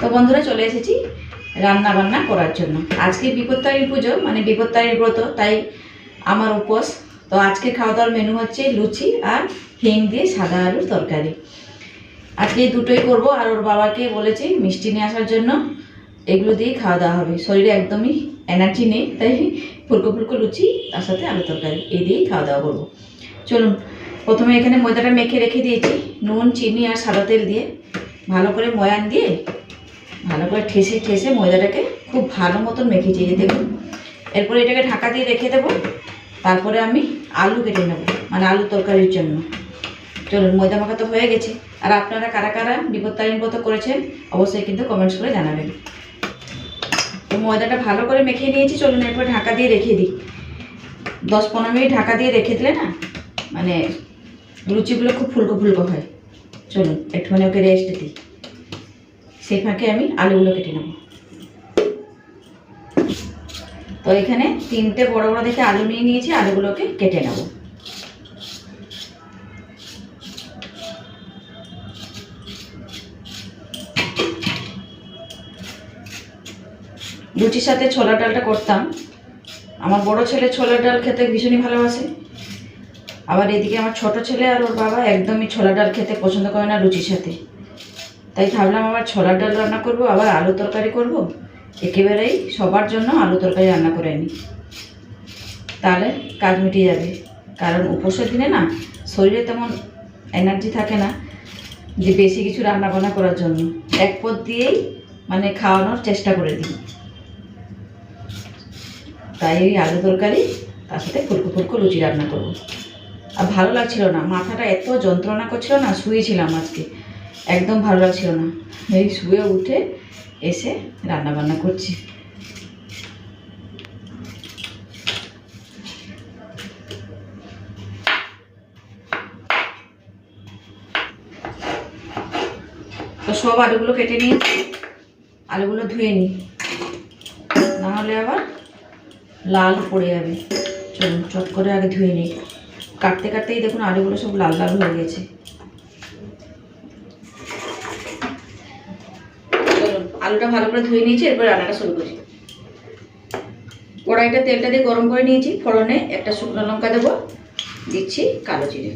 তো বন্ধুরা চলে এসেছি রান্না বান্না করার জন্য। আজকে বিপত্তারী পুজো মানে বিপত্তারীর ব্রত, তাই আমার উপোস। তো আজকে খাওয়া দাওয়ার মেনু হচ্ছে লুচি আর হিং দিয়ে সাদা আলুর তরকারি। আজকে দুটোই করব, আর ওর বাবাকে বলেছি মিষ্টি নিয়ে আসার জন্য। এগুলো দিয়ে খাওয়া দাওয়া হবে। শরীরে একদমই এনার্জি নেই, তাই ফুলকো ফুলকো লুচি, তার সাথে আলু তরকারি, এই দিয়েই খাওয়া দাওয়া করব। চলুন, প্রথমে এখানে ময়দাটা মেখে রেখে দিয়েছি। নুন, চিনি আর সাদা তেল দিয়ে ভালো করে ময়ান দিয়ে ভালো করে ঠেসে ঠেসে ময়দাটাকে খুব ভালো মতন মেখেছি যে দেখুন এরপরে এটাকে ঢাকা দিয়ে রেখে দেবো। তারপরে আমি আলু কেটে নেব মানে আলু তরকারির জন্য। চলুন, ময়দা মাখা তো হয়ে গেছে। আর আপনারা কারা কারা বিপত্তারীর মতো করেছেন, অবশ্যই কিন্তু কমেন্টস করে জানাবেন। তো ময়দাটা ভালো করে মেখে নিয়েছি। চলুন, এরপর ঢাকা দিয়ে রেখে দিই। দশ পনেরো মিনিট ঢাকা দিয়ে রেখে দিলে না মানে লুচিগুলো খুব ফুলকো ফুলকো হয়। চলুন, একটুখানি ওকে রেস্ট দিই। সেই ফাঁকে আমি আলুগুলো কেটে নেব। তো এখানে তিনটে বড় বড় দেখে আলু নিয়ে নিয়েছি, আলুগুলোকে কেটে নেব। লুচির সাথে ছোলার ডালটা করতাম। আমার বড় ছেলে ছোলার ডাল খেতে ভীষণই ভালোবাসে। আবার এদিকে আমার ছোট ছেলে আর ওর বাবা একদমই ছোলা ডাল খেতে পছন্দ করে না লুচির সাথে। তাই ভাবলাম আবার ছোলার ডাল রান্না করব, আবার আলু তরকারি করব। একেবারেই সবার জন্য আলু তরকারি রান্না করে নিই তাহলে কাজ মিটে যাবে। কারণ উপোসের দিনে না শরীরে তেমন এনার্জি থাকে না যে বেশি কিছু রান্না বান্না করার জন্য। এক পদ দিয়েই মানে খাওয়ানোর চেষ্টা করে দিই। তাই ওই আলু তরকারি, তার সাথে ফুলকো ফুলকো লুচি রান্না করব। আর ভালো লাগছিল না, মাথাটা এত যন্ত্রণা করছিল না, শুয়েছিলাম আজকে। একদম ভালো লাগছিল না। এই শুয়ে উঠে এসে রান্না বান্না করছি। তো সব আলুগুলো কেটে নিয়েছি। আলুগুলো ধুয়ে নিই। নাহলে আবার লাল পড়ে যাবে। চলুন, চট করে আগে ধুয়ে নিই। কাটতে কাটতেই দেখুন আলুগুলো সব লাল লাল হয়ে গেছে চলুন আলুটা ভালো করে ধুয়ে নিয়েছি, এরপর রান্নাটা শুরু করি। কড়াইটা তেলটা দিয়ে গরম করে নিয়েছি, ফোড়নে একটা শুকনো লঙ্কা দেবো, দিচ্ছি কালো জিরে।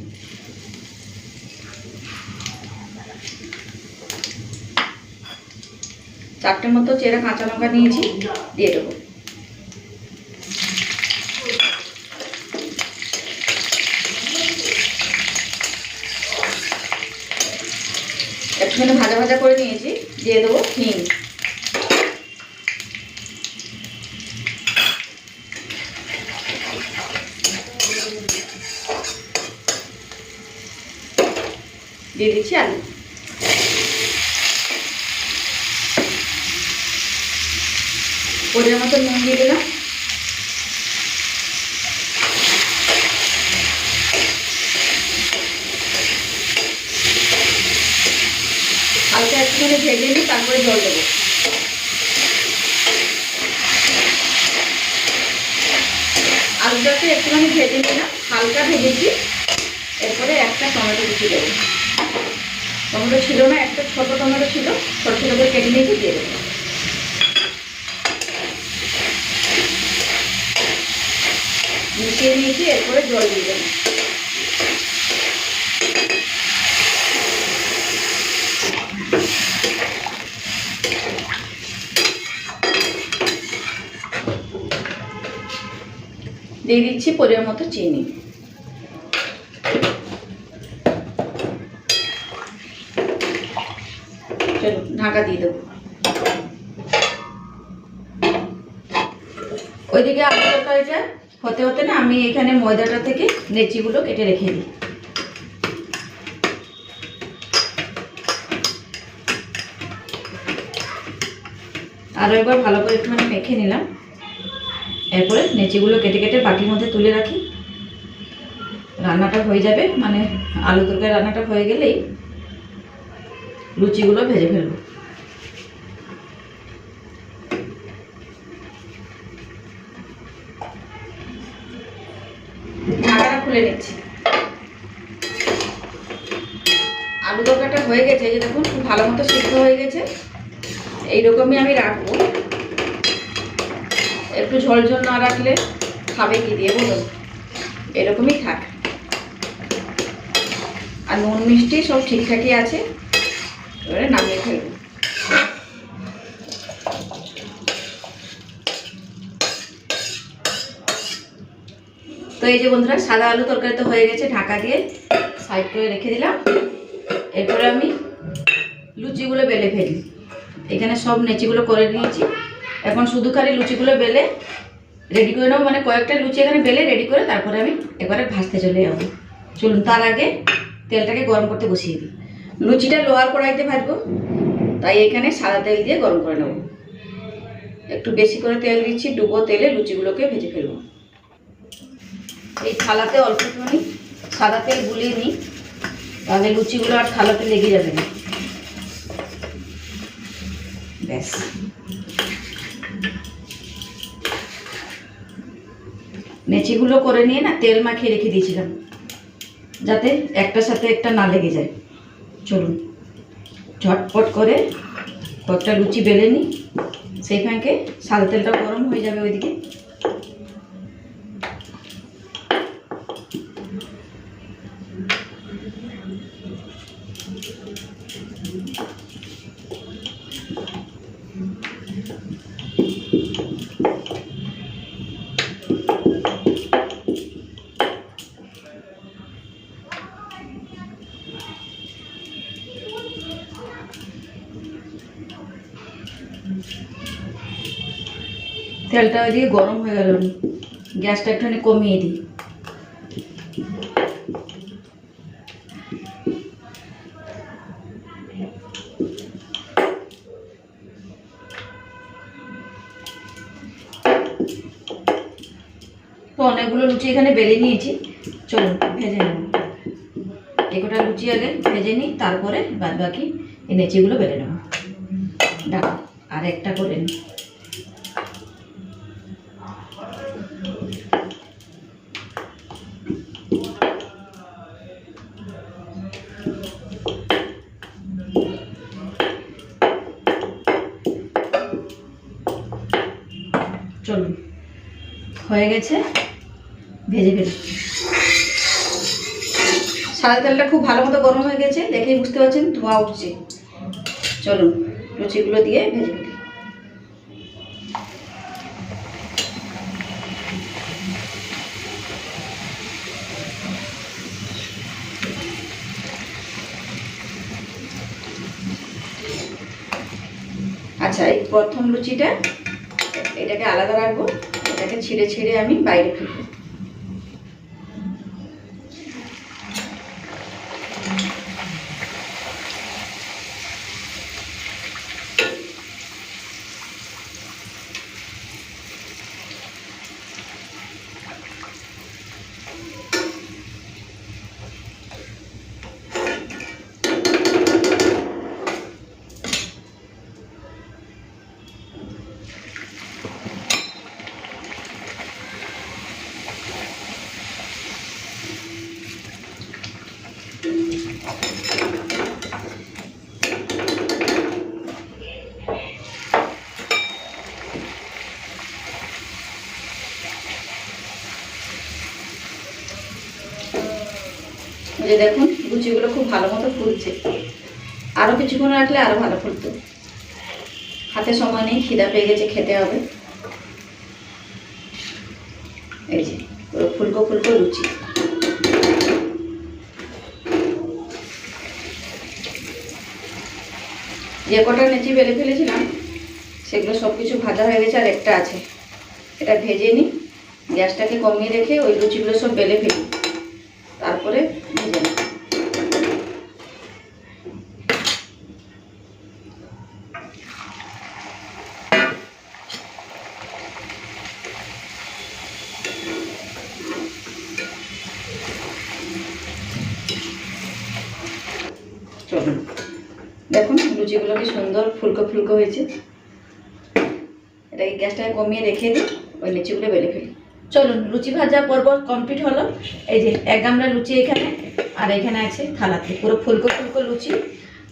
চারটে মতো চেরা কাঁচা লঙ্কা নিয়েছি, দিয়ে দেবো। একটুখানি ভাজা ভাজা করে নিয়েছি, দিয়ে দেবো হিং। দিয়ে দিচ্ছি আলু পরিমাণ মতো নুন দিয়ে দিলাম। হালকা একটুখানি ভেজে নিই তারপরে জল দেবো। আলুটাকে একটুখানি ভেজে নিলাম। হালকা ভেজেছি। এরপরে একটা টমেটো কুচি দেবো। টমেটো ছিল না, একটা ছোট টমেটো ছিল ছোট ছোট করে কেটে নিয়েছি দিয়ে দেবো। মিশিয়ে নিয়েছি এরপরে জল দিয়ে দেবো। দিয়ে দিচ্ছি পরিমাণ মতো চিনি চলো ঢাকা দিয়ে দেবো ওইদিকে আলু হতে হতে না আমি এখানে ময়দাটা থেকে নেচিগুলো কেটে রেখে দিই। আরও একবার ভালো করে একটু একটুখানি মেখে নিলাম। এরপরে নেচিগুলো কেটে কেটে বাটির মধ্যে তুলে রাখি। রান্নাটা হয়ে যাবে মানে আলু তরকারি রান্নাটা হয়ে গেলেই লুচিগুলো ভেজে ফেলব। খুলে নিচ্ছি। আলু তরকারিটা হয়ে গেছে যে দেখুন, খুব ভালো মতো সিদ্ধ হয়ে গেছে। এইরকমই আমি রাখব। একটু ঝোল ঝোল না রাখলে খাবে কি দিয়ে বলুন? এরকমই থাক। আর নুন মিষ্টি সব ঠিকঠাকই আছে। এবারে নামিয়ে ফেলব। তো এই যে বন্ধুরা, সাদা আলু তরকারি তো হয়ে গেছে, ঢাকা দিয়ে সাইড করে রেখে দিলাম। এরপরে আমি লুচিগুলো বেলে ফেলি। এখানে সব নেচিগুলো করে নিয়েছি। এখন শুধু খালি লুচিগুলো বেলে রেডি করে নেব। মানে কয়েকটা লুচি এখানে বেলে রেডি করে তারপরে আমি এবারে ভাজতে চলে যাব। চলুন, তার আগে তেলটাকে গরম করতে বসিয়ে দিই। লুচিটা লোহার কড়াইতে ভাজবো। তাই এখানে সাদা তেল দিয়ে গরম করে নেব। একটু বেশি করে তেল দিচ্ছি, ডুবো তেলে লুচিগুলোকে ভেজে ফেলব। এই থালাতে অল্প একটুখানি সাদা তেল গুলিয়ে নিই, তাহলে লুচিগুলো আর থালাতে লেগে যাবে না। ব্যাস। নেচিগুলো করে নিয়ে না তেল মাখিয়ে রেখে দিয়েছিলাম, যাতে একটার সাথে একটা না লেগে যায়। চলুন, ঝটপট করে কয়েকটা লুচি বেলে নিই সেই ফাঁকে সাদা তেলটা গরম হয়ে যাবে ওইদিকে। তেলটা ওইদিকে গরম হয়ে গেল। গ্যাসটা একটুখানি কমিয়ে দিই। তো অনেকগুলো লুচি এখানে বেলে নিয়েছি। চলুন, ভেজে নেব। একটা লুচি আগে ভেজে নিই, তারপরে বাদ বাকি এই নেচিগুলো বেলে নেব। ডাক আর একটা করে নিই চলুন, হয়ে গেছে, ভেজে ফেলি। সাদা তেলটা খুব ভালো মতো গরম হয়ে গেছে, দেখেই বুঝতে পারছেন ধোঁয়া উঠছে। চলুন। লুচিগুলো দিয়ে ভেজে ফেলি আচ্ছা এই প্রথম লুচিটা এটাকে আলাদা রাখব। এটাকে ছিঁড়ে ছিঁড়ে আমি বাইরে ফেলব। যে দেখুন লুচিগুলো খুব ভালো মতো ফুলছে। আরও কিছুক্ষণ রাখলে আরও ভালো ফুলতো। হাতে সময় নেই, খিদা পেয়ে গেছে, খেতে হবে। এই যে, পুরো ফুলকো ফুলকো লুচি যে কটা নেচি বেলে ফেলেছিলাম, সেগুলো সব কিছু ভাজা হয়ে গেছে আর একটা আছে। এটা ভেজে নিই। গ্যাসটাকে কমিয়ে রেখে ওই লুচিগুলো সব বেলে ফেলি তারপরে ভেজে নিই চলুন লুচিগুলো কি সুন্দর ফুলকো ফুলকো হয়েছে। এটাকে গ্যাসটাকে কমিয়ে রেখে দিই, ওই লুচিগুলো বেলে ফেলি। চলুন, লুচি ভাজা পর্ব কমপ্লিট হলো। এই যে এক গামলা লুচি এখানে, আর এখানে আছে থালাতে। পুরো ফুলকো ফুলকো লুচি।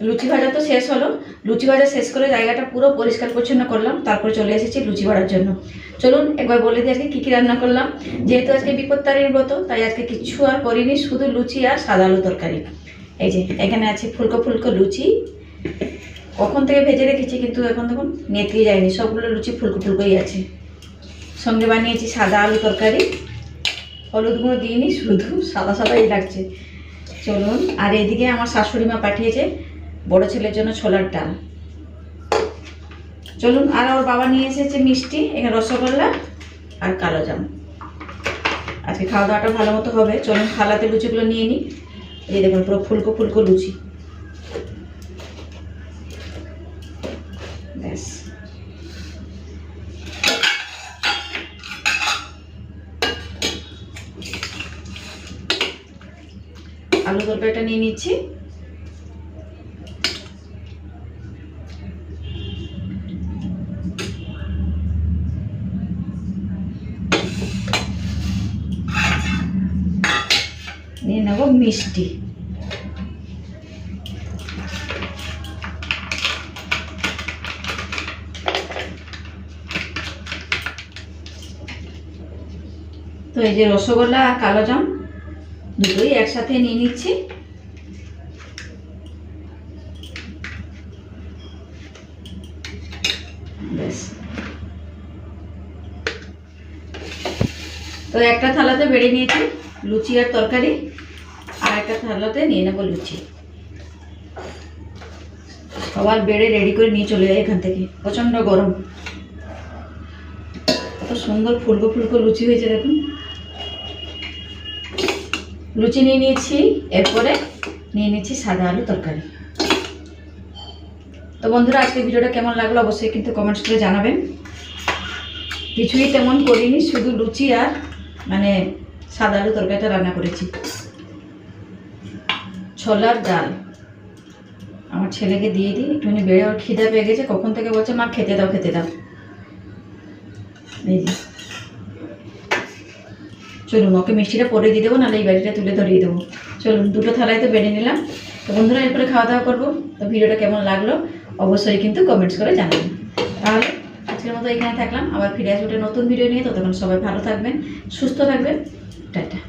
লুচি ভাজা তো শেষ হলো। লুচি ভাজা শেষ করে জায়গাটা পুরো পরিষ্কার পরিচ্ছন্ন করলাম, তারপরে চলে এসেছি লুচি ভাড়ার জন্য। চলুন, একবার বলে দিই আজকে কী কী রান্না করলাম। যেহেতু আজকে বিপত্তারির ব্রত, তাই আজকে কিচ্ছু আর করিনি, শুধু লুচি আর সাদা আলু তরকারি। এই যে, এখানে আছে ফুলকো ফুলকো লুচি। কখন থেকে ভেজে রেখেছি কিন্তু এখন দেখুন নেতিয়ে যায়নি, সবগুলো লুচি ফুলকো ফুলকোই আছে। সঙ্গে বানিয়েছি সাদা আলু তরকারি, হলুদ গুঁড়ো দিইনি, শুধু সাদা সাদাই লাগছে। চলুন, আর এদিকে আমার শাশুড়ি মা পাঠিয়েছে বড় ছেলের জন্য ছোলার ডাল। চলুন, আর ওর বাবা নিয়ে এসেছে মিষ্টি, এখানে রসগোল্লা আর কালো জাম। আজকে খাওয়া দাওয়াটা ভালো মতো হবে। চলুন, থালাতে লুচিগুলো নিয়ে নিই। এই দেখুন, পুরো ফুলকো ফুলকো লুচি ব্যাস আলু তরকারিটা নিয়ে নিচ্ছি নিয়ে নেব মিষ্টি। তো এই যে রসগোল্লা আর কালো জাম, দুটোই একসাথে নিয়ে নিচ্ছি। তো একটা থালাতে বেড়ে নিয়েছি, লুচি আর তরকারি। একটা থালাতে নিয়ে নেব লুচি। সবার বেড়ে রেডি করে নিয়ে চলে যায় এখান থেকে। প্রচণ্ড গরম। কত সুন্দর ফুলকো ফুলকো লুচি হয়েছে দেখুন। লুচি নিয়ে নিয়েছি, এরপরে নিয়ে নিয়েছি সাদা আলু তরকারি। তো বন্ধুরা, আজকে ভিডিওটা কেমন লাগল অবশ্যই কিন্তু কমেন্টস করে জানাবেন। কিছুই তেমন করিনি, শুধু লুচি আর মানে সাদা আলু তরকারিটা রান্না করেছি। ছোলার ডাল। আমার ছেলেকে দিয়ে দিই, একটুখানি বেড়ে ওর খিদা পেয়ে গেছে, কখন থেকে বলছে, মা, খেতে দাও খেতে দাও। এই চলুন, ওকে মিষ্টিটা পরে দিয়ে দেবো, নাহলে এই বাড়িটা তুলে ধরিয়ে দেবো। চলুন, দুটো থালায় তো বেড়ে নিলাম। তো বন্ধুরা, এরপরে খাওয়া দাওয়া করব। তো ভিডিওটা কেমন লাগল, অবশ্যই কিন্তু কমেন্টস করে জানাবেন। তাহলে, আজকের মতো এখানে থাকলাম। আবার ফিরে আসব নতুন ভিডিও নিয়ে। ততক্ষণ সবাই ভালো থাকবেন, সুস্থ থাকবেন। টাটা।